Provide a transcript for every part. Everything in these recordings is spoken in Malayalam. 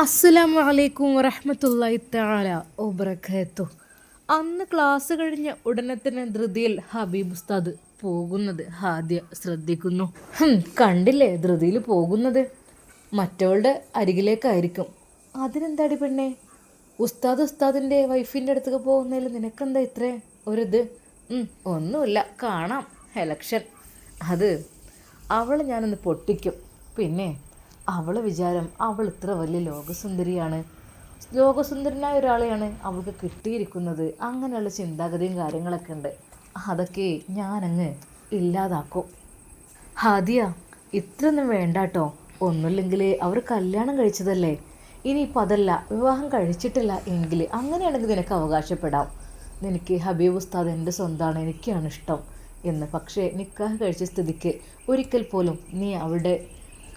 അസ്സലാമു അലൈക്കും വറഹ്മത്തുള്ളാഹി തആല വബറകാത്തു. അന്ന് ക്ലാസ് കഴിഞ്ഞ ഉടനെ തന്നെ ധൃതിയിൽ ഹബീബ് ഉസ്താദ് പോകുന്നത് ഹാദ്യ ശ്രദ്ധിക്കുന്നു. കണ്ടില്ലേ ധൃതിയിൽ പോകുന്നത്? മറ്റവളുടെ അരികിലേക്കായിരിക്കും. അതിനെന്താടി പെണ്ണെ? ഉസ്താദ് ഉസ്താദിന്റെ വൈഫിന്റെ അടുത്തേക്ക് പോകുന്നതിൽ നിനക്കെന്താ ഇത്രേ? ഒരിത്? ഒന്നുമില്ല കാണാം. എലക്ഷൻ അത് അവളെ ഞാനൊന്ന് പൊട്ടിക്കും. പിന്നെ അവളെ വിചാരം അവൾ ഇത്ര വലിയ ലോകസുന്ദരിയാണ്. ലോകസുന്ദരനായ ഒരാളെയാണ് അവൾക്ക് കിട്ടിയിരിക്കുന്നത്. അങ്ങനെയുള്ള ചിന്താഗതിയും കാര്യങ്ങളൊക്കെ ഉണ്ട്. അതൊക്കെ ഞാനങ്ങ് ഇല്ലാതാക്കും. ഹാദിയ ഇത്രയൊന്നും വേണ്ട കേട്ടോ ഒന്നുമില്ലെങ്കിൽ അവർ കല്യാണം കഴിച്ചതല്ലേ? ഇനിയിപ്പോൾ അതല്ല വിവാഹം കഴിച്ചിട്ടില്ല എങ്കിൽ അങ്ങനെയാണെങ്കിൽ നിനക്ക് അവകാശപ്പെടാം. നിനക്ക് ഹബീബ് ഉസ്താദ് എന്റെ സ്വന്തമാണ് എനിക്കാണ് ഇഷ്ടം എന്ന്. പക്ഷേ നിക്കാഹ് കഴിച്ച സ്ഥിതിക്ക് ഒരിക്കൽ പോലും നീ അവളുടെ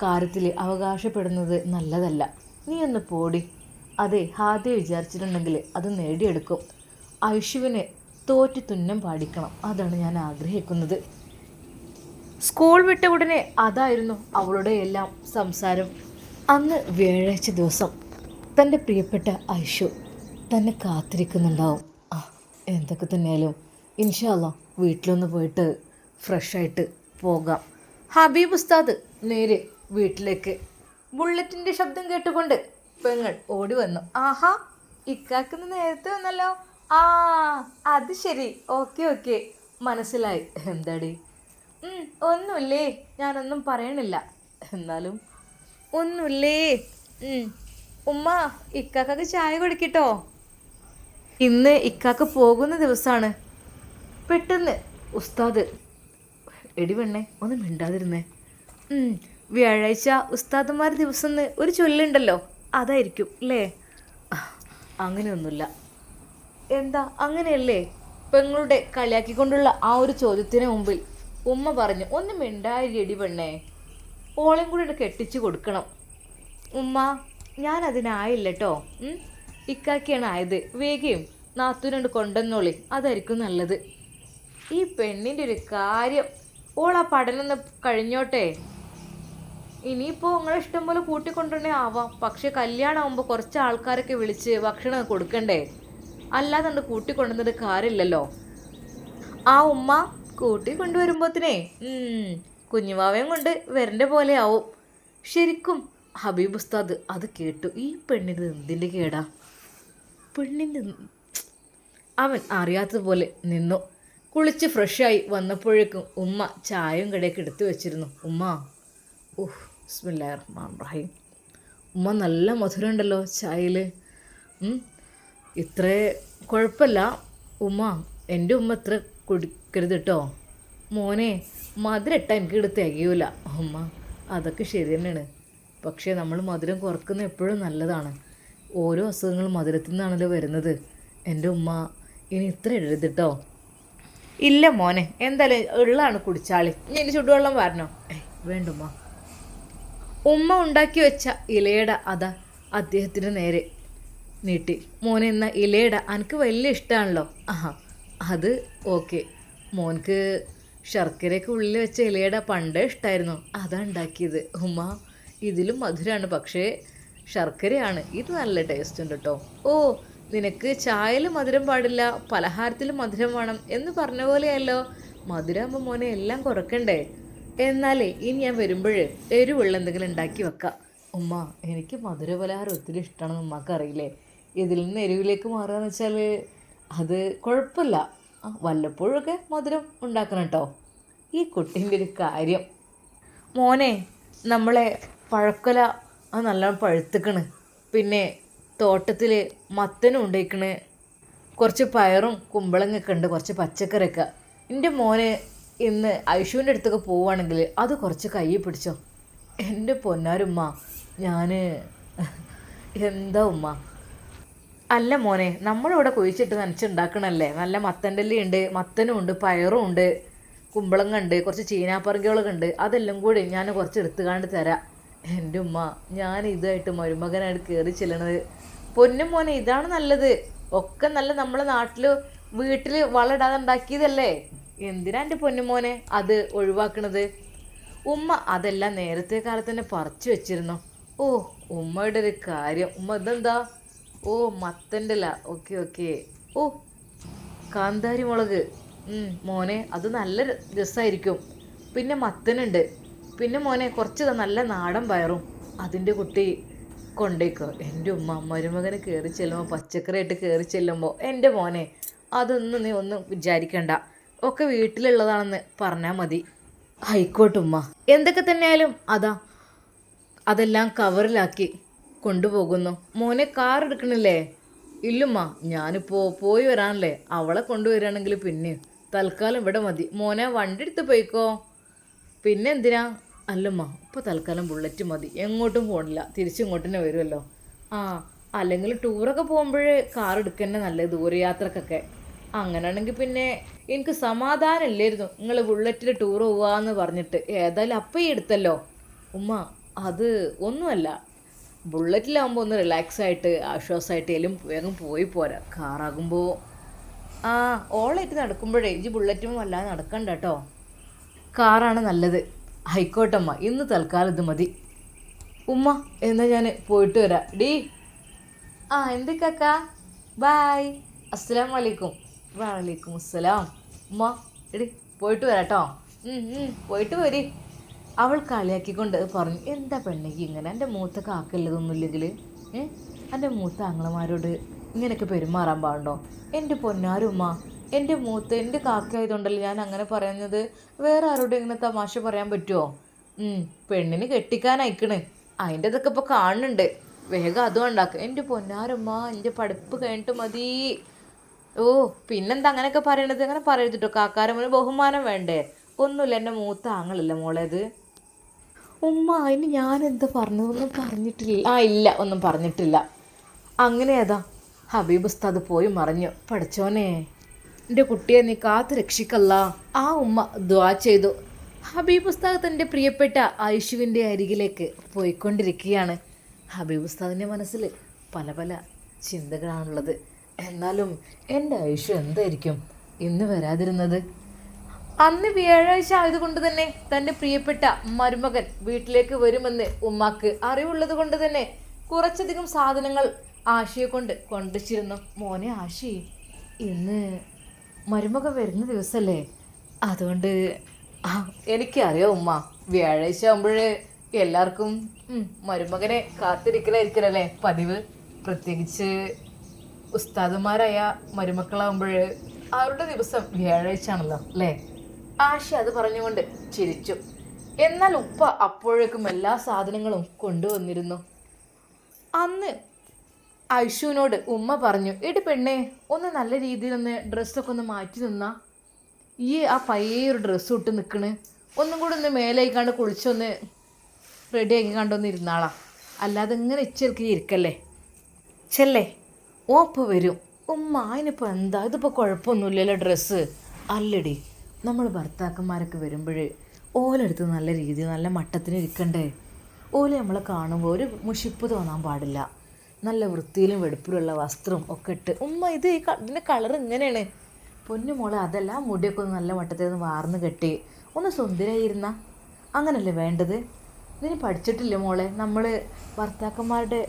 കാര്യത്തിൽ അവകാശപ്പെടുന്നത് നല്ലതല്ല. നീ ഒന്ന് പോടി. അതെ ഹാദ്യ വിചാരിച്ചിട്ടുണ്ടെങ്കിൽ അത് നേടിയെടുക്കും. ഐഷുവിനെ തോറ്റു തുന്നം പാടിക്കണം. അതാണ് ഞാൻ ആഗ്രഹിക്കുന്നത്. സ്കൂൾ വിട്ട ഉടനെ അതായിരുന്നു അവളുടെ എല്ലാം സംസാരം. അന്ന് വ്യാഴാഴ്ച ദിവസം തന്റെ പ്രിയപ്പെട്ട ഐഷു തന്നെ കാത്തിരിക്കുന്നുണ്ടാവും. ആ എന്തൊക്കെ തന്നെയാലും ഇൻഷാല്ല വീട്ടിലൊന്ന് പോയിട്ട് ഫ്രഷായിട്ട് പോകാം. ഹബീബ് ഉസ്താദ് നേരെ വീട്ടിലേക്ക്. ബുള്ളറ്റിന്റെ ശബ്ദം കേട്ടുകൊണ്ട് പെങ്ങൾ ഓടി വന്നു. ആഹാ ഇക്കാക്കുന്ന നേരത്തെ വന്നല്ലോ. ആ അത് ശരി. Okay okay. മനസ്സിലായി. എന്താടി? ഒന്നുമില്ലേ ഞാനൊന്നും പറയണില്ല. എന്നാലും. ഒന്നുമില്ലേ. ഉമ്മ ഇക്കാക്കൊക്കെ ചായ കൊടുക്കിട്ടോ? ഇന്ന് ഇക്കാക്ക പോകുന്ന ദിവസമാണ് പെട്ടെന്ന്. ഉസ്താദ് എടി പെണ്ണേ ഒന്ന് മിണ്ടാതിരുന്നേ. വ്യാഴാഴ്ച ഉസ്താദന്മാർ ദിവസം ഒരു ചൊല്ലുണ്ടല്ലോ അതായിരിക്കും അല്ലേ അങ്ങനെയൊന്നുമില്ല. എന്താ അങ്ങനെയല്ലേ? പെങ്ങളുടെ കളിയാക്കിക്കൊണ്ടുള്ള ആ ഒരു ചോദ്യത്തിന് മുമ്പിൽ ഉമ്മ പറഞ്ഞു ഒന്നും മിണ്ടായിരി പെണ്ണേ ഓളെയും കൂടി കെട്ടിച്ചു കൊടുക്കണം. ഉമ്മ ഞാൻ അതിനായില്ല കേട്ടോ ഇക്കാക്കിയാണ് ആയത് വേഗയും നാത്തൂനുണ്ട് കൊണ്ടുവന്നോളി അതായിരിക്കും നല്ലത്. ഈ പെണ്ണിന്റെ ഒരു കാര്യം ഓൾ ആ പഠനം കഴിഞ്ഞോട്ടെ? ഇനിയിപ്പോൾ നിങ്ങളെ ഇഷ്ടം പോലെ കൂട്ടിക്കൊണ്ടുവരണേ ആവാം. പക്ഷെ കല്യാണമാകുമ്പോൾ കുറച്ച് ആൾക്കാരൊക്കെ വിളിച്ച് ഭക്ഷണം കൊടുക്കണ്ടേ? അല്ലാതെ കണ്ട് കൂട്ടിക്കൊണ്ടുവന്നിട്ട് കാര്യമില്ലല്ലോ. ആ ഉമ്മ കൂട്ടി കൊണ്ടുവരുമ്പോത്തിനേ കുഞ്ഞുവാവയും കൊണ്ട് വരണ്ട പോലെ ആവും. ശരിക്കും ഹബീബ് ഉസ്താദ് അത് കേട്ടു. ഈ പെണ്ണിന് എന്തിന്റെ കേടാ? പെണ്ണിന്റെ അവൻ അറിയാത്തതുപോലെ നിന്നു. കുളിച്ച് ഫ്രഷായി വന്നപ്പോഴേക്കും ഉമ്മ ചായയും കടയൊക്കെ എടുത്തു വെച്ചിരുന്നു. ഉമ്മ ഉഹ് ബിസ്മില്ലാ റഹ്മാൻ റഹീം ഉമ്മ നല്ല മധുരം ഉണ്ടല്ലോ ചായയിൽ ഇത്ര കുഴപ്പമില്ല. ഉമ്മ എന്റെ ഉമ്മ ഇത്ര കുടിക്കരുത് കേട്ടോ മോനെ മധുരട്ട എനിക്ക് ഇവിടെ തികയൂല. ഉമ്മ അതൊക്കെ ശരി തന്നെയാണ്. പക്ഷേ നമ്മൾ മധുരം കുറക്കുന്ന എപ്പോഴും നല്ലതാണ്. ഓരോ അസുഖങ്ങളും മധുരത്തിൽ നിന്നാണല്ലോ വരുന്നത്. എന്റെ ഉമ്മ ഇനി ഇത്ര എഴുതിട്ടോ ഇല്ല മോനെ എന്തായാലും ഉള്ളതാണ് കുടിച്ചാളി. ഇനി ചുടുവെള്ളം വരണോ? വേണ്ടുമ്മ ഉമ്മ ഉണ്ടാക്കി വെച്ച ഇലയുടെ അത അദ്ദേഹത്തിന് നേരെ നീട്ടി. മോനെ എന്ന ഇലയുടെ എനിക്ക് വലിയ ഇഷ്ടമാണല്ലോ ആഹാ അത് ഓക്കെ. മോൻക്ക് ശർക്കരയൊക്കെ ഉള്ളിൽ വെച്ച ഇലയുടെ പണ്ടേ ഇഷ്ടമായിരുന്നു അതാ ഉണ്ടാക്കിയത്. ഉമ്മ ഇതിലും മധുരമാണ് പക്ഷേ ശർക്കരയാണ്. ഇത് നല്ല ടേസ്റ്റ് ഉണ്ട് കേട്ടോ ഓ നിനക്ക് ചായയിൽ മധുരം പാടില്ല പലഹാരത്തിലും മധുരം വേണം എന്ന് പറഞ്ഞ പോലെയല്ലോ. മധുരമാകുമ്പോൾ മോനെ എല്ലാം കുറക്കണ്ടേ? എന്നാലേ ഇനി ഞാൻ വരുമ്പോഴേ എരിവുള്ള എന്തെങ്കിലും ഉണ്ടാക്കി വെക്കാം. ഉമ്മ എനിക്ക് മധുര പലഹാരം ഒത്തിരി ഇഷ്ടമാണെന്ന് ഉമ്മക്ക് അറിയില്ലേ ഇതിൽ നിന്ന് എരിവിലേക്ക് മാറുകയെന്ന് വെച്ചാൽ അത് കുഴപ്പമില്ല. വല്ലപ്പോഴൊക്കെ മധുരം ഉണ്ടാക്കണം കേട്ടോ ഈ കുട്ടീന്റെ ഒരു കാര്യം. മോനെ നമ്മളെ പഴക്കൊല അത് നല്ലോണം പഴുത്തുക്കണ്. പിന്നെ തോട്ടത്തിൽ മത്തനും ഉണ്ടായിക്കണ് കുറച്ച് പയറും കുമ്പളങ്ങൊക്കെ ഉണ്ട് കുറച്ച് പച്ചക്കറിയൊക്കെ. എന്റെ മോന് ഇന്ന് ഐഷുവിന്റെ അടുത്തൊക്കെ പോവുകയാണെങ്കിൽ അത് കുറച്ച് കയ്യിൽ പിടിച്ചോ. എന്റെ പൊന്നാരുമ്മ ഞാൻ എന്താ ഉമ്മ? അല്ല മോനെ നമ്മളിവിടെ കുഴിച്ചിട്ട് നനച്ചുണ്ടാക്കണല്ലേ? നല്ല മത്തന്റെ ഉണ്ട് മത്തനും ഉണ്ട് പയറും ഉണ്ട് കുമ്പളങ്ങ ഉണ്ട് കുറച്ച് ചീനാപ്പറങ്കികളൊക്കെ ഉണ്ട് അതെല്ലാം കൂടി ഞാൻ കുറച്ച് എടുത്തുകാണ്ട് തരാം. എന്റെ ഉമ്മ ഞാൻ ഇതായിട്ട് മരുമകനായിട്ട് കയറി ചെല്ലണത്. പൊന്നും മോനെ ഇതാണ് നല്ലത്. ഒക്കെ നല്ല നമ്മളെ നാട്ടിൽ വീട്ടിൽ വളമിടാതെ ഉണ്ടാക്കിയതല്ലേ? എന്തിനാ എന്റെ പൊന്നുമോനെ അത് ഒഴിവാക്കണത്? ഉമ്മ അതെല്ലാം നേരത്തെ കാലത്ത് തന്നെ പറിച്ചു വെച്ചിരുന്നു. ഓ ഉമ്മയുടെ ഒരു കാര്യം. ഉമ്മ ഇതെന്താ? ഓ മത്തന്റെ ഇല ഓക്കെ ഓക്കെ. ഓ കാന്താരി മുളക്. മോനെ അത് നല്ല രസമായിരിക്കും പിന്നെ മത്തനുണ്ട്. പിന്നെ മോനെ കുറച്ച് നല്ല നാടൻ പയറും. അതിന്റെ കുട്ടി കൊണ്ടേക്കോ. എന്റെ ഉമ്മ മരുമകന് കയറി ചെല്ലുമ്പോൾ പച്ചക്കറിയായിട്ട് കയറി ചെല്ലുമ്പോൾ എന്റെ മോനെ അതൊന്നും നീ ഒന്നും വിചാരിക്കണ്ട. ഒക്കെ വീട്ടിലുള്ളതാണെന്ന് പറഞ്ഞാൽ മതി. ആയിക്കോട്ടെ ഉമ്മ. എന്തൊക്കെ തന്നെയായാലും അതാ അതെല്ലാം കവറിലാക്കി കൊണ്ടുപോകുന്നു. മോനെ കാർ എടുക്കണില്ലേ? ഇല്ലുമ്മ ഞാനിപ്പോൾ പോയി വരാനല്ലേ. അവളെ കൊണ്ടുവരികയാണെങ്കിൽ പിന്നെ തൽക്കാലം ഇവിടെ മതി. മോനെ വണ്ടി എടുത്ത് പോയിക്കോ. പിന്നെ എന്തിനാ? അല്ലമ്മ ഇപ്പോൾ തൽക്കാലം ബുള്ളറ്റ് മതി. എങ്ങോട്ടും പോകണില്ല തിരിച്ചിങ്ങോട്ട് തന്നെ വരുമല്ലോ. ആ അല്ലെങ്കിൽ ടൂറൊക്കെ പോകുമ്പോഴേ കാർ എടുക്കന്നെ നല്ലത്. ദൂരയാത്രക്കൊക്കെ. അങ്ങനെയാണെങ്കിൽ പിന്നെ എനിക്ക് സമാധാനം ഇല്ലായിരുന്നു നിങ്ങൾ ബുള്ളറ്റിൽ ടൂർ പോവാന്ന് പറഞ്ഞിട്ട്. ഏതായാലും അപ്പം എടുത്തല്ലോ. ഉമ്മ അത് ഒന്നുമല്ല. ബുള്ളറ്റിലാകുമ്പോൾ ഒന്ന് റിലാക്സ് ആയിട്ട് ആശ്വാസമായിട്ട് എല്ലാം വേഗം പോയി പോരാ. കാറാകുമ്പോൾ ആ ഓളായിട്ട് നടക്കുമ്പോഴേ ഇഞ്ചി ബുള്ളറ്റും വല്ലാതെ നടക്കണ്ട കേട്ടോ കാറാണ് നല്ലത്. ഹൈക്കോട്ടമ്മ ഇന്ന് തൽക്കാലം ഇത് മതി. ഉമ്മ എന്നാൽ ഞാൻ പോയിട്ട് വരാം. ഡീ. ആ എന്ത് കാക്ക ബായ് അസ്സാം വലൈക്കും വലൈക്കും അസ്സലാം. ഉമ്മ എടി പോയിട്ട് വരാട്ടോ. പോയിട്ട് വരി. അവൾ കളിയാക്കിക്കൊണ്ട് പറഞ്ഞു എന്താ പെണ്ണേക്ക് ഇങ്ങനെ എന്റെ മൂത്ത കാക്കല്ലതൊന്നുമില്ലെങ്കിൽ എന്റെ മൂത്ത ആങ്ങളമാരോട് ഇങ്ങനെയൊക്കെ പെരുമാറാൻ പാടുണ്ടോ? എന്റെ പൊന്നാരുമ്മ എന്റെ മൂത്ത എന്റെ കാക്കയായതുകൊണ്ടല്ലേ ഞാൻ അങ്ങനെ പറയുന്നത്. വേറെ ആരോടും ഇങ്ങനെ തമാശ പറയാൻ പറ്റുമോ പെണ്ണിന് കെട്ടിക്കാൻ അയക്കണ് അതിന്റെ ഇതൊക്കെ ഇപ്പോൾ കാണുന്നുണ്ട്. വേഗം അതും ഉണ്ടാക്കുക എന്റെ പൊന്നാരുമ്മ എന്റെ പഠിപ്പ് കഴിഞ്ഞിട്ട് മതി. ഓ പിന്നെന്താ അങ്ങനെയൊക്കെ പറയണത്? അങ്ങനെ പറയരുത് കേട്ടോ മുന്നിൽ ബഹുമാനം വേണ്ടേ? ഒന്നുമില്ല എന്റെ മൂത്ത ആങ്ങളല്ല മോളേത്? ഉമ്മ അതിന് ഞാൻ എന്താ പറഞ്ഞതൊന്നും പറഞ്ഞിട്ടില്ല. ആ ഇല്ല ഒന്നും പറഞ്ഞിട്ടില്ല. അങ്ങനെ ഏതാ? ഹബീബ് ഉസ്താദ് പോയി മറിഞ്ഞു. പഠിച്ചോനെ. എന്റെ കുട്ടിയെ നീ കാത്ത് രക്ഷിക്കല്ല. ആ ഉമ്മ ദ്വാ ചെയ്തു. ഹബീബ് ഉസ്താദ് തന്റെ പ്രിയപ്പെട്ട ആയുഷുവിന്റെ അരികിലേക്ക് പോയിക്കൊണ്ടിരിക്കുകയാണ്. ഹബീബ് ഉസ്താദിന്റെ മനസ്സിൽ പല പല ചിന്തകളാണുള്ളത്. എന്നാലും എന്റെ ഐഷ എന്തായിരിക്കും? ഇന്ന് വരാതിരുന്നത്? അന്ന് വ്യാഴാഴ്ച ആയതുകൊണ്ട് തന്നെ തന്റെ പ്രിയപ്പെട്ട മരുമകൻ വീട്ടിലേക്ക് വരുമെന്ന് ഉമ്മാക്ക് അറിവുള്ളത് കൊണ്ട് തന്നെ കുറച്ചധികം സാധനങ്ങൾ ആശയെ കൊണ്ട് കൊണ്ടുവച്ചിരുന്നു. മോനെ ആശി ഇന്ന് മരുമകൻ വരുന്ന ദിവസമല്ലേ അതുകൊണ്ട് ആ എനിക്കറിയാം ഉമ്മ വ്യാഴാഴ്ച ആകുമ്പോഴേ എല്ലാവർക്കും മരുമകനെ കാത്തിരിക്കലായിരിക്കലല്ലേ പതിവ്? പ്രത്യേകിച്ച് ഉസ്താദുമാരായ മരുമക്കളാകുമ്പോൾ അവരുടെ ദിവസം വ്യാഴാഴ്ച ആണല്ലോ അല്ലേ? ആശ അത് പറഞ്ഞുകൊണ്ട് ചിരിച്ചു. എന്നാൽ ഉപ്പ അപ്പോഴേക്കും എല്ലാ സാധനങ്ങളും കൊണ്ടുവന്നിരുന്നു. അന്ന് ഐഷുവിനോട് ഉമ്മ പറഞ്ഞു എടി പെണ്ണേ ഒന്ന് നല്ല രീതിയിൽ ഒന്ന് ഡ്രസ്സൊക്കെ ഒന്ന് മാറ്റി നിന്നാ. ഈ ആ പയ്യൊരു ഡ്രസ്സ് ഇട്ട് നിൽക്കണ് ഒന്നും കൂടെ ഒന്ന് മേലേക്കാണ്ട് കുളിച്ചൊന്ന് റെഡി ആക്കി കണ്ടൊന്ന് ഇരുന്നാളാ. അല്ലാതെ ഇങ്ങനെ ഇച്ചിരിക്ക് ഇരിക്കല്ലേ? ചെല്ലേ? ഓപ്പ് വരും. ഉമ്മ അതിനിപ്പോൾ എന്താ? ഇതിപ്പോൾ കുഴപ്പമൊന്നുമില്ലല്ലോ ഡ്രസ്സ്. അല്ലടി നമ്മൾ ഭർത്താക്കന്മാരൊക്കെ വരുമ്പോൾ ഓലെടുത്ത് നല്ല രീതിയിൽ നല്ല മട്ടത്തിന് ഇരിക്കണ്ടേ? ഓലെ നമ്മളെ കാണുമ്പോൾ ഒരു മുഷിപ്പ് തോന്നാൻ പാടില്ല. നല്ല വൃത്തിയിലും വെടുപ്പിലുള്ള വസ്ത്രം ഒക്കെ ഇട്ട് ഉമ്മ ഇത് ഈ ഇതിന്റെ കളർ ഇങ്ങനെയാണ്. പൊന്നു മോളെ അതല്ല മുടിയൊക്കെ ഒന്ന് നല്ല മട്ടത്തിൽ ഒന്ന് വാർന്ന് കെട്ടി ഒന്ന് സുന്ദരായിരുന്ന? അങ്ങനല്ലേ വേണ്ടത്? ഇതിന് പഠിച്ചിട്ടില്ല മോളെ? നമ്മൾ ഭർത്താക്കന്മാരുടെ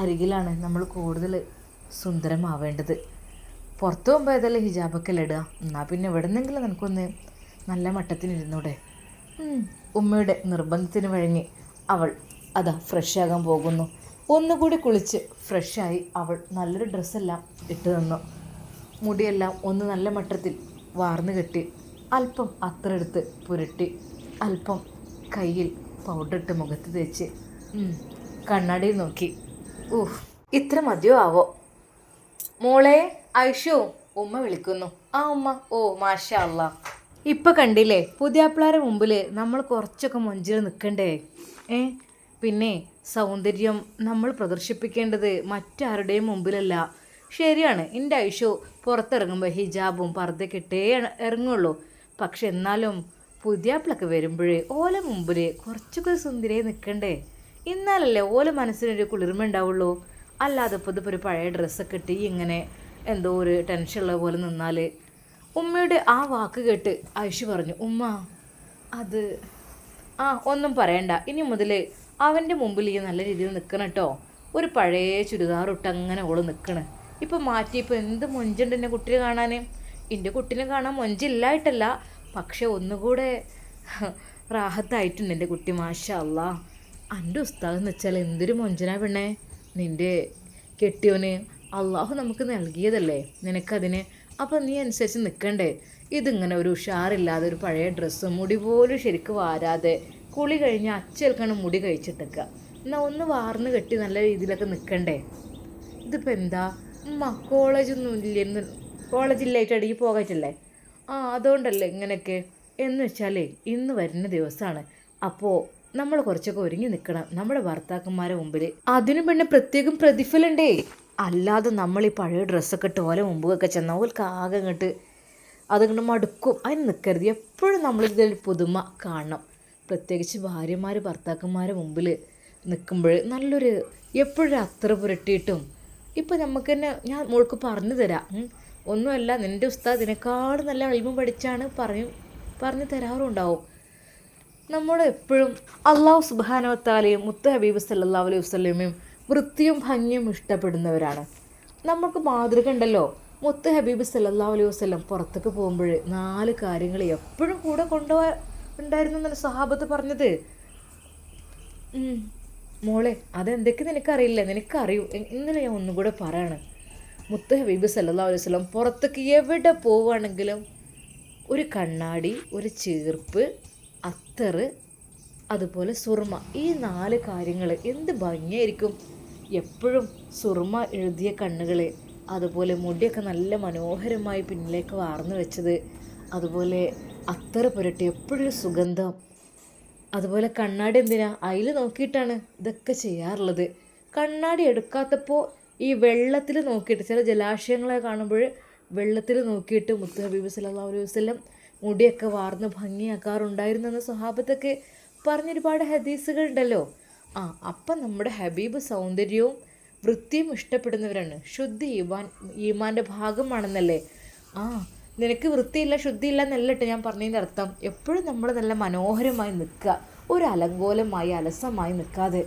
അരികിലാണ് നമ്മൾ കൂടുതൽ സുന്ദരമാവേണ്ടത്. പുറത്ത് പോകുമ്പോൾ ഏതായാലും ഹിജാബൊക്കെ അല്ലേ ഇടുക? എന്നാൽ പിന്നെ എവിടെ നിന്നെങ്കിലും നിനക്കൊന്ന് നല്ല മട്ടത്തിനിരുന്നൂടെ. ഉമ്മയുടെ നിർബന്ധത്തിന് വഴങ്ങി അവൾ അതാ ഫ്രഷ് ആകാൻ പോകുന്നു. ഒന്നുകൂടി കുളിച്ച് ഫ്രഷായി അവൾ നല്ലൊരു ഡ്രസ്സെല്ലാം ഇട്ട് തന്നു മുടിയെല്ലാം ഒന്ന് നല്ല മട്ടത്തിൽ വാർന്നു കെട്ടി അല്പം അത്ര എടുത്ത് പുരട്ടി. അല്പം കയ്യിൽ പൗഡർ ഇട്ട് മുഖത്ത് തേച്ച്. കണ്ണാടിയിൽ നോക്കി. ഊഹ് ഇത്ര മതിയോ ആവോ? മോളെ ഐഷു ഉമ്മ വിളിക്കുന്നു. ആ ഉമ്മ. ഓ മാഷാ അല്ല ഇപ്പൊ കണ്ടില്ലേ പുതിയാപ്പിളാരെ മുമ്പിൽ നമ്മൾ കുറച്ചൊക്കെ മൊഞ്ചിൽ നിൽക്കണ്ടേ ഏ? പിന്നെ സൗന്ദര്യം നമ്മൾ പ്രദർശിപ്പിക്കേണ്ടത് മറ്റാരുടെയും മുമ്പിലല്ല. ശരിയാണ് എന്റെ ഐഷു പുറത്തിറങ്ങുമ്പോൾ ഹിജാബും പർദ്ദയൊക്കെ ഇട്ടേ ഇറങ്ങുള്ളൂ. പക്ഷെ എന്നാലും പുതിയാപ്പിളൊക്കെ വരുമ്പോഴേ ഓല മുമ്പിൽ കുറച്ചൊക്കെ സുന്ദരിയായി നിൽക്കണ്ടേ എന്നാലല്ലേ ഓല മനസ്സിനൊരു കുളിർമ ഉണ്ടാവുള്ളൂ. അല്ലാതെ ഇപ്പോൾ ഇതിപ്പോൾ ഒരു പഴയ ഡ്രസ്സൊക്കെ ഇട്ട് ഇങ്ങനെ എന്തോ ഒരു ടെൻഷൻ ഉള്ള പോലെ നിന്നാൽ ഉമ്മയുടെ ആ വാക്ക് കേട്ട് ഐഷു പറഞ്ഞു ഉമ്മ അത് ആ ഒന്നും പറയണ്ട. ഇനി മുതൽ അവന്റെ മുമ്പിൽ ഈ നല്ല രീതിയിൽ നിൽക്കണം കേട്ടോ ഒരു പഴയ ചുരിദാർ ഇട്ട് അങ്ങനെ ഓൾ നിൽക്കണ് ഇപ്പം മാറ്റിയപ്പോൾ എന്ത് മൊഞ്ചുണ്ട് എന്റെ കുട്ടിയെ കാണാൻ എന്റെ കുട്ടീനെ കാണാൻ മൊഞ്ചില്ലായിട്ടല്ല പക്ഷെ ഒന്നുകൂടെ റാഹത്തായിട്ടുണ്ട് എന്റെ കുട്ടി മാഷ അല്ല എന്റെ ഉസ്താദ് എന്ന് വെച്ചാൽ എന്തൊരു മൊഞ്ചനാ പെണ്ണേ. നിന്റെ കെട്ടിയോന് അള്ളാഹു നമുക്ക് നൽകിയതല്ലേ? നിനക്കതിന്? അപ്പം നീ അനുസരിച്ച് നിൽക്കണ്ടേ ഇതിങ്ങനെ ഒരു ഉഷാറില്ലാതെ ഒരു പഴയ ഡ്രസ്സ് മുടി പോലും ശരിക്കും വാരാതെ കുളി കഴിഞ്ഞ് അച്ചേൽക്കാണ് മുടി കഴിച്ചിട്ടൊക്കെ. എന്നാൽ ഒന്ന് വാർന്ന് കെട്ടി നല്ല രീതിയിലൊക്കെ നിൽക്കണ്ടേ ഇതിപ്പോൾ എന്താ? ഉമ്മ കോളേജൊന്നും ഇല്ലെന്ന് കോളേജില്ലായിട്ട് അടിക്ക് പോകാറ്റല്ലേ? ആ അതുകൊണ്ടല്ലേ ഇങ്ങനെയൊക്കെ. എന്ന് വെച്ചാലേ ഇന്ന് വരുന്ന ദിവസമാണ് അപ്പോൾ നമ്മൾ കുറച്ചൊക്കെ ഒരുങ്ങി നിൽക്കണം നമ്മുടെ ഭർത്താക്കന്മാരെ മുമ്പിൽ അതിനും പിന്നെ പ്രത്യേകം പ്രതിഫലണ്ടേ. അല്ലാതെ നമ്മൾ ഈ പഴയ ഡ്രസ്സൊക്കെ ഇട്ട് ഓല മുമ്പൊക്കെ ചെന്നാൽ ഓൽക്ക് ആകെ ഇങ്ങോട്ട് അതിങ്ങോട്ട് മടുക്കും. അതിന് നിൽക്കരുത് എപ്പോഴും നമ്മളിതിൽ പുതുമ കാണണം. പ്രത്യേകിച്ച് ഭാര്യമാർ ഭർത്താക്കന്മാരെ മുമ്പിൽ നിൽക്കുമ്പോൾ നല്ലൊരു എപ്പോഴും അത്ര പുരട്ടിയിട്ടും ഇപ്പം നമുക്ക് തന്നെ ഞാൻ മോൾക്ക് പറഞ്ഞു തരാം. ഒന്നുമല്ല നിന്റെ ഉസ്താദ് ഇതിനേക്കാളും നല്ല അഴിമ പഠിച്ചാണ് പറഞ്ഞു പറഞ്ഞു തരാറുണ്ടാവും. നമ്മൾ എപ്പോഴും അള്ളാഹു സുബാനവത്താലെയും മുത്ത ഹബീബ് സല്ലാ അലൈഹി വസ്ലമയും വൃത്തിയും ഭംഗിയും ഇഷ്ടപ്പെടുന്നവരാണ്. നമുക്ക് മാതൃക ഉണ്ടല്ലോ. മുത്ത ഹബീബ് സല്ലാ അലൈഹി വസ്ലം പുറത്തേക്ക് പോകുമ്പോൾ നാല് കാര്യങ്ങൾ എപ്പോഴും കൂടെ കൊണ്ടുപോകാൻ ഉണ്ടായിരുന്നു എന്നാണ് സഹാബത്ത് പറഞ്ഞത്. മോളെ അതെന്തൊക്കെ നിനക്കറിയില്ല? നിനക്കറിയൂ. ഇന്നലെ ഞാൻ ഒന്നും കൂടെ പറയാണ്. മുത്ത ഹബീബ് സല്ലാ അലൈഹി വസ്ലം പുറത്തേക്ക് എവിടെ പോവുകയാണെങ്കിലും ഒരു കണ്ണാടി ഒരു ചീർപ്പ് അത്തറ് അതുപോലെ സുർമ ഈ നാല് കാര്യങ്ങൾ എന്ത് ഭംഗിയായിരിക്കും? എപ്പോഴും സുർമ എഴുതിയ കണ്ണുകൾ അതുപോലെ മുടിയൊക്കെ നല്ല മനോഹരമായി പിന്നിലേക്ക് വാർന്നു വെച്ചത് അതുപോലെ അത്തറ് പുരട്ടി എപ്പോഴും സുഗന്ധം. അതുപോലെ കണ്ണാടി എന്തിനാ? അതിൽ നോക്കിയിട്ടാണ് ഇതൊക്കെ ചെയ്യാറുള്ളത്. കണ്ണാടി എടുക്കാത്തപ്പോൾ ഈ വെള്ളത്തിൽ നോക്കിയിട്ട് ചില ജലാശയങ്ങളെ കാണുമ്പോൾ വെള്ളത്തിൽ നോക്കിയിട്ട് മുത്ത് ഹബീബ് സല്ലല്ലാഹു അലൈഹി വസല്ലം മുടിയൊക്കെ വാർന്ന് ഭംഗിയാക്കാറുണ്ടായിരുന്നെന്ന് സ്വഹാബത്തൊക്കെ പറഞ്ഞൊരുപാട് ഹദീസുകൾ ഉണ്ടല്ലോ ആ അപ്പം നമ്മുടെ ഹബീബ് സൗന്ദര്യവും വൃത്തിയും ഇഷ്ടപ്പെടുന്നവരാണ്. ശുദ്ധി ഈമാൻ ഈമാന്റെ ഭാഗമാണെന്നല്ലേ? ആ നിനക്ക് വൃത്തിയില്ല ശുദ്ധിയില്ല എന്നല്ലട്ടെ ഞാൻ പറഞ്ഞതിന്റെ അർത്ഥം. എപ്പോഴും നമ്മൾ നല്ല മനോഹരമായി നിൽക്കുക. ഒരു അലങ്കോലമായി അലസമായി നിൽക്കാതെ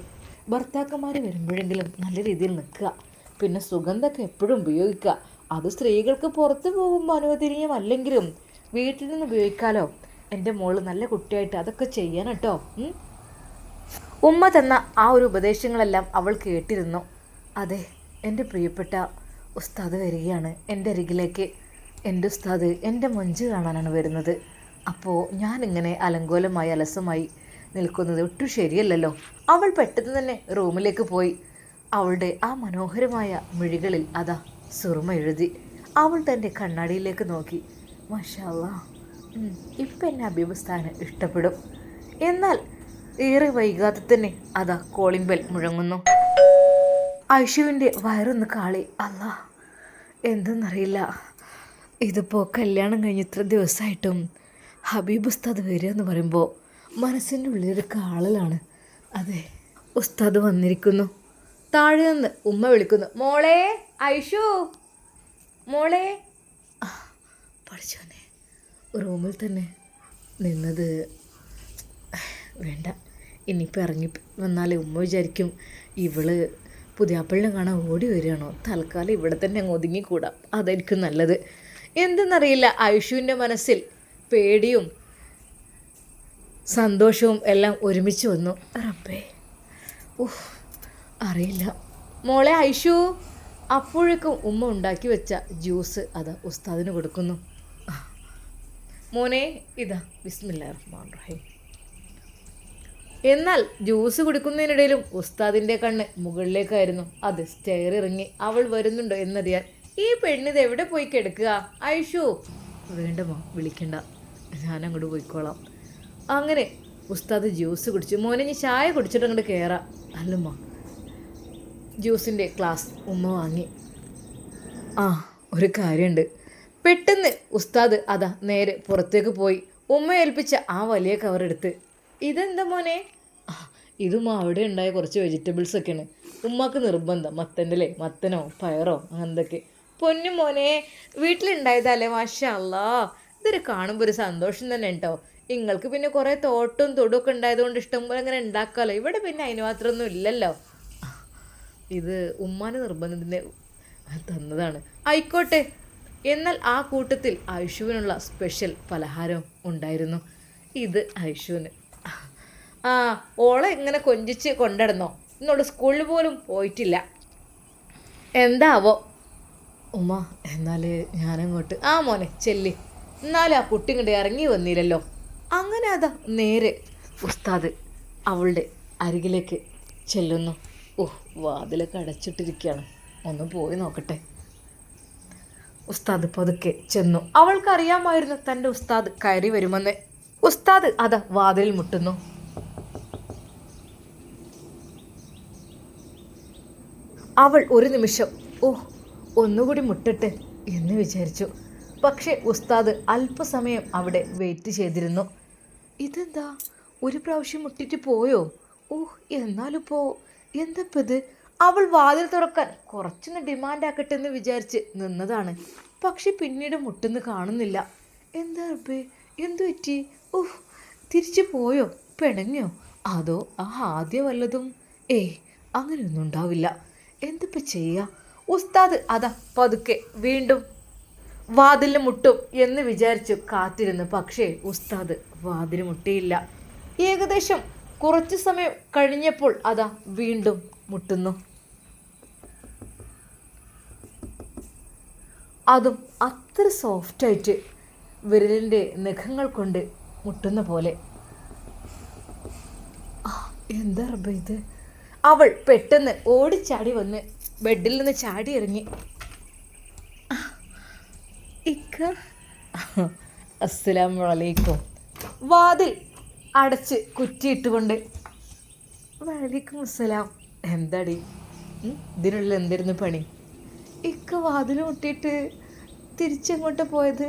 ഭർത്താക്കന്മാർ വരുമ്പോഴെങ്കിലും നല്ല രീതിയിൽ നിൽക്കുക. പിന്നെ സുഗന്ധമൊക്കെ എപ്പോഴും ഉപയോഗിക്കുക. അത് സ്ത്രീകൾക്ക് പുറത്ത് പോകുമ്പോൾ അനുവദനീയമല്ലെങ്കിലും വീട്ടിൽ നിന്ന് ഉപയോഗിക്കാലോ? എന്റെ മോൾ നല്ല കുട്ടിയായിട്ട് അതൊക്കെ ചെയ്യണം കേട്ടോ. ഉമ്മ തന്ന ആ ഒരു ഉപദേശങ്ങളെല്ലാം അവൾ കേട്ടിരുന്നു. അതെ എന്റെ പ്രിയപ്പെട്ട ഉസ്താദ് വരികയാണ് എന്റെ അരികിലേക്ക്. എന്റെ ഉസ്താദ് എന്റെ മൊഞ്ച് കാണാനാണ് വരുന്നത്. അപ്പോൾ ഞാനിങ്ങനെ അലങ്കോലമായി അലസമായി നിൽക്കുന്നത് ഒട്ടും ശരിയല്ലല്ലോ. അവൾ പെട്ടെന്ന് തന്നെ റൂമിലേക്ക് പോയി. അവളുടെ ആ മനോഹരമായ മിഴികളിൽ അതാ സുറുമ എഴുതി. അവൾ തന്റെ കണ്ണാടിയിലേക്ക് നോക്കി. മഷാല്ലാ ഇപ്പം എന്നെ അഭിബസ്ഥാന് ഇഷ്ടപ്പെടും. എന്നാൽ ഏറെ വൈകാതെ തന്നെ അതാ കോളിംഗ് ബെൽ മുഴങ്ങുന്നു. ഐഷുവിന്റെ വയറൊന്ന് കാളി അല്ല എന്തെന്നറിയില്ല. ഇതിപ്പോൾ കല്യാണം കഴിഞ്ഞ് ഇത്ര ദിവസമായിട്ടും ഹബീബ് ഉസ്താദ് വരിക എന്ന് പറയുമ്പോൾ മനസ്സിന്റെ ഉള്ളിലൊരു കാളലാണ്. അതെ ഉസ്താദ് വന്നിരിക്കുന്നു. താഴെ നിന്ന് ഉമ്മ വിളിക്കുന്നു. മോളെ ഐഷു മോളെ. പഠിച്ചോനെ റൂമിൽ തന്നെ നിന്നത് വേണ്ട. ഇനിയിപ്പോൾ ഇറങ്ങി വന്നാലേ ഉമ്മ വിചാരിക്കും ഇവൾ പുതിയാപ്പിളിനെ കാണാൻ ഓടി വരികയാണോ? തൽക്കാലം ഇവിടെ തന്നെ അങ്ങ് ഒതുങ്ങിക്കൂടാം. അതായിരിക്കും നല്ലത്. എന്തെന്നറിയില്ല ഐഷുവിന്റെ മനസ്സിൽ പേടിയും സന്തോഷവും എല്ലാം ഒരുമിച്ച് വന്നു. റബ്ബേ ഉഫ് അറിയില്ല. മോളെ ഐഷു അപ്പോഴേക്കും ഉമ്മ ഉണ്ടാക്കി വെച്ച ജ്യൂസ് അത് ഉസ്താദിന് കൊടുക്കുന്നു. മോനെ ഇതാ ബിസ്മില്ലാ റഹീം എന്നാൽ ജ്യൂസ് കുടിക്കുന്നതിനിടയിലും ഉസ്താദിന്റെ കണ്ണ് മുകളിലേക്കായിരുന്നു. അത് സ്റ്റെയർ ഇറങ്ങി അവൾ വരുന്നുണ്ടോ എന്നറിയാൻ ഈ പെണ്ണിത് എവിടെ പോയി കിടക്കുക? ഐഷു വേണ്ടമോ വിളിക്കണ്ട. ഞാനങ്ങോട്ട് പോയിക്കോളാം. അങ്ങനെ ഉസ്താദ് ജ്യൂസ് കുടിച്ചു. മോനെ ഞാൻ ചായ കുടിച്ചിട്ട് അങ്ങോട്ട് കയറാം അല്ലമ്മ ജ്യൂസിന്റെ ക്ലാസ് ഉമ്മ വാങ്ങി. ആ ഒരു കാര്യമുണ്ട്. പെട്ടെന്ന് ഉസ്താദ് അതാ നേരെ പുറത്തേക്ക് പോയി ഉമ്മ ഏൽപ്പിച്ച ആ വലിയ കവറെടുത്ത് ഇതെന്താ മോനെ? ഇതും അവിടെ ഉണ്ടായ കുറച്ച് വെജിറ്റബിൾസ് ഒക്കെയാണ്. ഉമ്മാക്ക് നിർബന്ധം. മത്തന്റെ അല്ലേ മത്തനോ പയറോ അങ്ങനത്തൊക്കെ. പൊന്നു മോനെ വീട്ടിലുണ്ടായതല്ലേ? മാഷല്ല ഇതൊരു കാണുമ്പോൾ ഒരു സന്തോഷം തന്നെ ഉണ്ടോ നിങ്ങൾക്ക് പിന്നെ കുറേ തോട്ടവും തൊടുമൊക്കെ ഉണ്ടായതുകൊണ്ട് ഇഷ്ടംപോലെ അങ്ങനെ ഉണ്ടാക്കാമല്ലോ ഇവിടെ പിന്നെ അതിന് മാത്രമൊന്നും ഇല്ലല്ലോ. ഇത് ഉമ്മാന് നിർബന്ധത്തിന്റെ തന്നതാണ്. ആയിക്കോട്ടെ. എന്നാൽ ആ കൂട്ടത്തിൽ ഐഷുവിനുള്ള സ്പെഷ്യൽ പലഹാരം ഉണ്ടായിരുന്നു. ഇത് ഐഷുവിന് ആ ഓളെ ഇങ്ങനെ കൊഞ്ചിച്ച് കൊണ്ടിടന്നോ ഇന്നോട് സ്കൂളിൽ പോലും പോയിട്ടില്ല. എന്താവോ? ഉമ്മ എന്നാൽ ഞാനങ്ങോട്ട് ആ മോനെ ചെല്ലി. എന്നാലും ആ കുട്ടി ഇങ്ങോട്ട് ഇറങ്ങി വന്നില്ലല്ലോ. അങ്ങനെ അതാ നേരെ ഉസ്താദ് അവളുടെ അരികിലേക്ക് ചെല്ലുന്നു. ഓ വാതിലൊക്കെ അടച്ചിട്ടിരിക്കുകയാണ്. ഒന്ന് പോയി നോക്കട്ടെ. ഉസ്താദ് പതുക്കെ ചെന്നു. അവൾക്കറിയാമായിരുന്നു തന്റെ ഉസ്താദ് കയറി വരുമെന്ന്. ഉസ്താദ് അത് വാതിലിൽ മുട്ടുന്നു. അവൾ ഒരു നിമിഷം ഓ ഒന്നുകൂടി മുട്ടട്ടെ എന്ന് വിചാരിച്ചു. പക്ഷേ ഉസ്താദ് അല്പസമയം അവിടെ വെയിറ്റ് ചെയ്തിരുന്നു. ഇതെന്താ? ഒരു പ്രാവശ്യം മുട്ടിട്ട് പോയോ? ഓഹ് എന്നാലിപ്പോ? എന്തപ്പോ ഇത് അവൾ വാതിൽ തുറക്കാൻ കുറച്ചൊന്ന് ഡിമാൻഡ് ആക്കട്ടെ എന്ന് വിചാരിച്ച് നിന്നതാണ്. പക്ഷെ പിന്നീട് മുട്ടുന്ന് കാണുന്നില്ല. എന്താ റബ്ബേ? എന്തു പറ്റി? ഊഹ് തിരിച്ചു പോയോ? പിണങ്ങിയോ അതോ ആ ആദ്യം വല്ലതും? ഏയ് അങ്ങനെയൊന്നും ഉണ്ടാവില്ല. എന്തിപ്പോൾ ചെയ്യാ? ഉസ്താദ് അതാ പതുക്കെ വീണ്ടും വാതിലിന് മുട്ടും എന്ന് വിചാരിച്ചു കാത്തിരുന്നു. പക്ഷേ ഉസ്താദ് വാതിന് മുട്ടിയില്ല. ഏകദേശം കുറച്ച് സമയം കഴിഞ്ഞപ്പോൾ അതാ വീണ്ടും മുട്ടുന്നു. അതും അത്ര സോഫ്റ്റായിട്ട് വിരലിന്റെ നഖങ്ങൾ കൊണ്ട് മുട്ടുന്ന പോലെ. എന്താ റബ്ബ ഇത്? അവൾ പെട്ടെന്ന് ഓടിച്ചാടി വന്ന് ബെഡിൽ നിന്ന് ചാടി ഇറങ്ങി. ഇക്ക. അസ്സലാം അലൈക്കും. വാതിൽ അടച്ച് കുറ്റിയിട്ടുകൊണ്ട് വലൈക്കും അസ്സലാം. എന്താടി? ഇതിനുള്ളിൽ എന്തായിരുന്നു പണി? ഇക്ക വാതിൽ മുട്ടിയിട്ട് തിരിച്ചങ്ങോട്ട് പോയത്?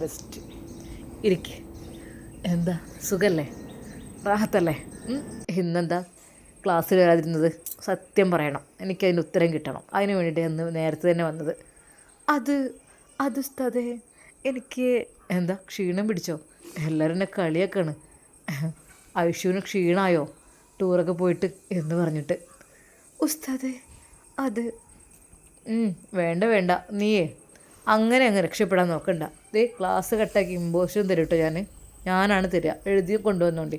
ബെസ്റ്റ് ഇരിക്ക്. എന്താ? സുഖല്ലേ? റാഹത്തല്ലേ? ഇന്നെന്താ? ക്ലാസ്സിൽ വരാതിരുന്നത് സത്യം പറയണം. എനിക്കതിന് ഉത്തരം കിട്ടണം. അതിന് വേണ്ടിയിട്ട് അന്ന് നേരത്തെ തന്നെ വന്നത്. അത് അത് ഉസ്താദേ എനിക്ക് എന്താ? ക്ഷീണം പിടിച്ചോ? എല്ലാവരും എന്നെ കളിയാക്കാണ്. ഐഷുവിന് ക്ഷീണമായോ ടൂറൊക്കെ പോയിട്ട് എന്ന് പറഞ്ഞിട്ട്. ഉസ്താദേ അത് വേണ്ട വേണ്ട. നീയേ അങ്ങനെ അങ്ങ് രക്ഷപ്പെടാൻ നോക്കണ്ട. ദേ ക്ലാസ് കട്ടാക്കി ഇമ്പോഷൻ തരും കേട്ടോ ഞാൻ ഞാനാണ് തരിക എഴുതി കൊണ്ടുവന്നോണ്ടി.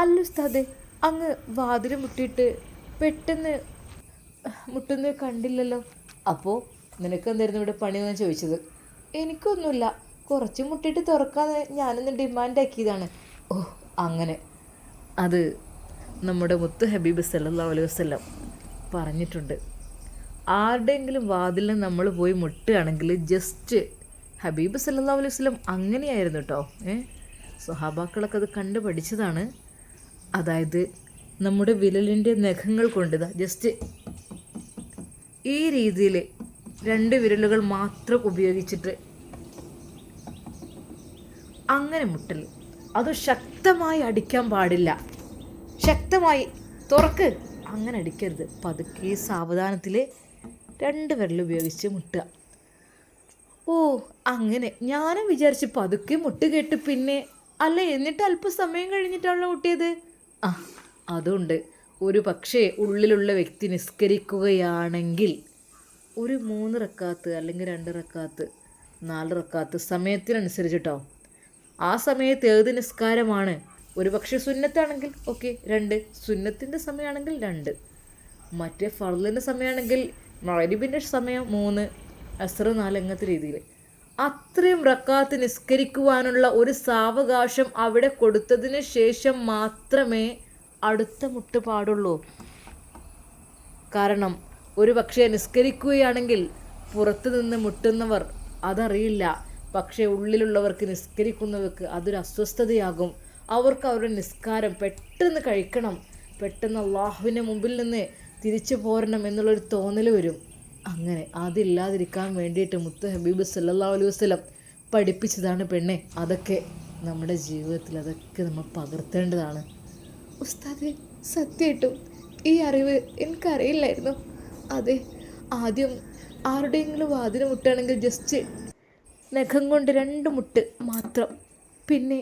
അല്ല ഉസ്താദെ അങ്ങ് വാതിൽ മുട്ടിയിട്ട് പെട്ടെന്ന് മുട്ടുന്നത് കണ്ടില്ലല്ലോ. അപ്പോൾ നിനക്ക് എന്തായിരുന്നു പണി പണിയെന്ന് ചോദിച്ചത്? എനിക്കൊന്നുമില്ല. കുറച്ച് മുട്ടിയിട്ട് തുറക്കാന്ന് ഞാനൊന്ന് ഡിമാൻഡ് ആക്കിയതാണ്. ഓ അങ്ങനെ. അത് നമ്മുടെ മുത്ത് ഹബീബ് സല്ലാ അലൈഹി വസല്ലം പറഞ്ഞിട്ടുണ്ട്. ആരുടെയെങ്കിലും വാതിലിൽ നമ്മൾ പോയി മുട്ടുകയാണെങ്കിൽ ജസ്റ്റ് ഹബീബ് സല്ലാ അലൈഹി വസല്ലം അങ്ങനെയായിരുന്നു കേട്ടോ ഏ? സ്വഹാബാക്കളൊക്കെ അത് കണ്ടു പഠിച്ചതാണ്. അതായത് നമ്മുടെ വിരലിന്റെ നഖങ്ങൾ കൊണ്ട് ജസ്റ്റ് ഈ രീതിയിൽ രണ്ട് വിരലുകൾ മാത്രം ഉപയോഗിച്ചിട്ട് അങ്ങനെ മുട്ടൽ. അത് ശക്തമായി അടിക്കാൻ പാടില്ല. ശക്തമായി തുറക്ക്. അങ്ങനെ അടിക്കരുത്. പതുക്കെ സാവധാനത്തിൽ രണ്ട് വിരൽ ഉപയോഗിച്ച് മുട്ടുക. ഓ അങ്ങനെ. ഞാനും വിചാരിച്ച് പതുക്കെ മുട്ട് കേട്ട് പിന്നെ. അല്ല എന്നിട്ട് അല്പസമയം കഴിഞ്ഞിട്ടാണല്ലോ മുട്ടിയത്? ആ അതുണ്ട്. ഒരു പക്ഷേ ഉള്ളിലുള്ള വ്യക്തി നിസ്കരിക്കുകയാണെങ്കിൽ ഒരു മൂന്ന് റക്കാത്ത് അല്ലെങ്കിൽ രണ്ട് റക്കാത്ത് നാല് റക്കാത്ത് സമയത്തിനനുസരിച്ചിട്ടോ. ആ സമയത്ത് ഏത് നിസ്കാരമാണ്? ഒരു പക്ഷേ സുന്നത്താണെങ്കിൽ ഓക്കെ രണ്ട്. സുന്നത്തിന്റെ സമയമാണെങ്കിൽ രണ്ട്. മറ്റേ ഫർലിന്റെ സമയമാണെങ്കിൽ മഴരിബിന്റെ സമയം മൂന്ന് അസറ് നാല് അങ്ങനത്തെ രീതിയിൽ അത്രയും റക്കാത്ത് നിസ്കരിക്കുവാനുള്ള ഒരു സാവകാശം അവിടെ കൊടുത്തതിന് ശേഷം മാത്രമേ അടുത്ത മുട്ട് പാടുള്ളൂ. കാരണം ഒരു പക്ഷേ നിസ്കരിക്കുകയാണെങ്കിൽ പുറത്തു നിന്ന് മുട്ടുന്നവർ അതറിയില്ല. പക്ഷേ ഉള്ളിലുള്ളവർക്ക് നിസ്കരിക്കുന്നവർക്ക് അതൊരു അസ്വസ്ഥതയാകും. അവർക്ക് അവരുടെ നിസ്കാരം പെട്ടെന്ന് കഴിക്കണം. പെട്ടെന്ന് അള്ളാഹുവിന്റെ മുമ്പിൽ നിന്ന് തിരിച്ചു പോരണം എന്നുള്ളൊരു തോന്നൽ വരും. അങ്ങനെ അതില്ലാതിരിക്കാൻ വേണ്ടിയിട്ട് മുത്ത് ഹബീബ് സല്ലാ അലൈഹി വസ്ലം പഠിപ്പിച്ചതാണ് പെണ്ണെ. അതൊക്കെ നമ്മുടെ ജീവിതത്തിൽ അതൊക്കെ നമ്മൾ പകർത്തേണ്ടതാണ്. ഉസ്താദെ സത്യമായിട്ടും ഈ അറിവ് എനിക്കറിയില്ലായിരുന്നു. അതെ ആദ്യം ആരുടെയെങ്കിലും വാതിന് മുട്ടുകയാണെങ്കിൽ ജസ്റ്റ് നഖം കൊണ്ട് രണ്ട് മുട്ട് മാത്രം. പിന്നെ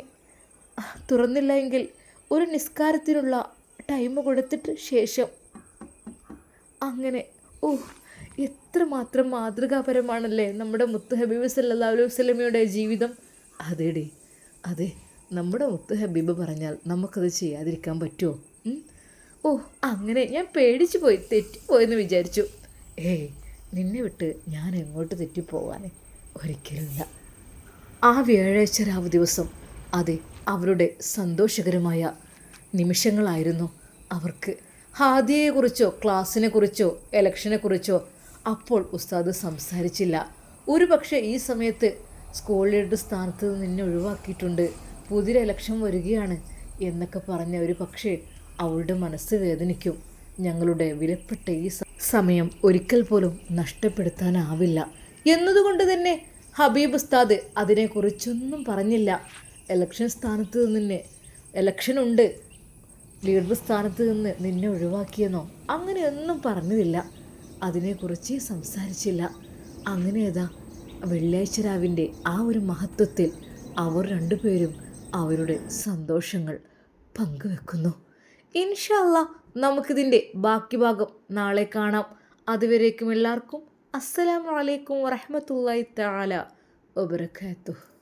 തുറന്നില്ല എങ്കിൽ ഒരു നിസ്കാരത്തിനുള്ള ടൈം കൊടുത്തിട്ട് ശേഷം അങ്ങനെ. ഓ എത്രമാത്രം മാതൃകാപരമാണല്ലേ നമ്മുടെ മുത്ത് ഹബീബ് സല്ലാ അലൈഹി ജീവിതം. അതേടി. അതെ നമ്മുടെ മുത്ത് ഹബീബ് പറഞ്ഞാൽ നമുക്കത് ചെയ്യാതിരിക്കാൻ പറ്റുമോ ഓ അങ്ങനെ ഞാൻ പേടിച്ചു പോയി തെറ്റിപ്പോയെന്ന് വിചാരിച്ചു. ഏയ് നിന്നെ വിട്ട് ഞാൻ എങ്ങോട്ട് തെറ്റിപ്പോവാനേ ഒരിക്കലുമില്ല. ആ വ്യാഴാഴ്ച രാവ് ദിവസം അതെ അവരുടെ സന്തോഷകരമായ നിമിഷങ്ങളായിരുന്നു അവർക്ക്. ഹാദിയെക്കുറിച്ചോ ക്ലാസ്സിനെ കുറിച്ചോ എലക്ഷനെ കുറിച്ചോ അപ്പോൾ ഉസ്താദ് സംസാരിച്ചില്ല. ഒരു പക്ഷേ ഈ സമയത്ത് സ്കൂൾ ലീഡർ സ്ഥാനത്ത് നിന്നെ ഒഴിവാക്കിയിട്ടുണ്ട്. പുതിയൊരു ഇലക്ഷൻ വരികയാണ് എന്നൊക്കെ പറഞ്ഞ ഒരു പക്ഷേ അവളുടെ മനസ്സ് വേദനിക്കും. ഞങ്ങളുടെ വിലപ്പെട്ട ഈ സമയം ഒരിക്കൽ പോലും നഷ്ടപ്പെടുത്താനാവില്ല. എന്നതുകൊണ്ട് തന്നെ ഹബീബ് ഉസ്താദ് അതിനെക്കുറിച്ചൊന്നും പറഞ്ഞില്ല. ഇലക്ഷൻ സ്ഥാനത്ത് നിന്നെ എലക്ഷനുണ്ട് ലീഡർ സ്ഥാനത്ത് നിന്ന് നിന്നെ ഒഴിവാക്കിയെന്നോ? അങ്ങനെയൊന്നും പറഞ്ഞില്ല. അതിനെക്കുറിച്ച് സംസാരിച്ചില്ല. അങ്ങനെ ഏതാ? വെള്ളിയാഴ്ച രാവിന്റെ ആ ഒരു മഹത്വത്തിൽ അവർ രണ്ടുപേരും അവരുടെ സന്തോഷങ്ങൾ പങ്കുവെക്കുന്നു. ഇൻഷല്ല നമുക്കിതിന്റെ ബാക്കി ഭാഗം നാളെ കാണാം. അതുവരേക്കും എല്ലാവർക്കും അസ്സലാമു അലൈക്കും വറഹ്മത്തുള്ളാഹി തആല വബറകാതുഹു.